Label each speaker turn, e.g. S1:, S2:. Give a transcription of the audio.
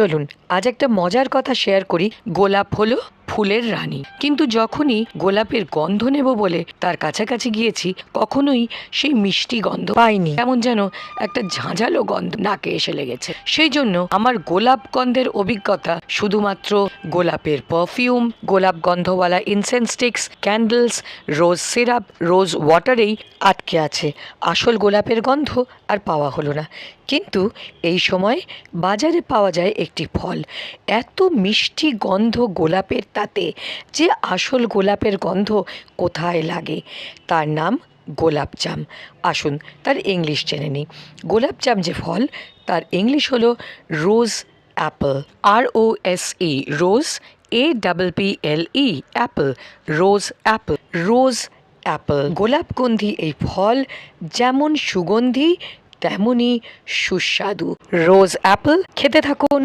S1: চলুন আজ একটা মজার কথা শেয়ার করি গোলাপ হলো ফুলের রানী। কিন্তু যখনই গোলাপের গন্ধ নেব বলে তার কাছাকাছি গিয়েছি, কখনোই সেই মিষ্টি গন্ধ পাইনি। এমন যেন একটা ঝাঁঝালো গন্ধ নাকে এসে লেগেছে। সেই জন্য আমার গোলাপ গন্ধের অভিজ্ঞতা শুধুমাত্র গোলাপের পারফিউম গোলাপ গন্ধওয়ালা incense sticks candles rose syrup rose ওয়াটারেই আটকে আছে। আসল গোলাপের গন্ধ আর পাওয়া হলো না। কিন্তু এই সময় বাজারে পাওয়া যায় একটি ফল। এত মিষ্টি গন্ধ গোলাপের তাতে যে আসল গোলাপের গন্ধ কোথায় লাগে। তার নাম গোলাপজাম আসুন তার ইংলিশ জেনে নিই। গোলাপজাম যে ফল, তার ইংলিশ হলো rose apple. R O S E rose A double P L E apple. Rose apple rose apple. গোলাপগন্ধি এই ফল যেমন সুগন্ধি, তেমনই সুস্বাদু। রোজ অ্যাপল, খেতে থাকুন।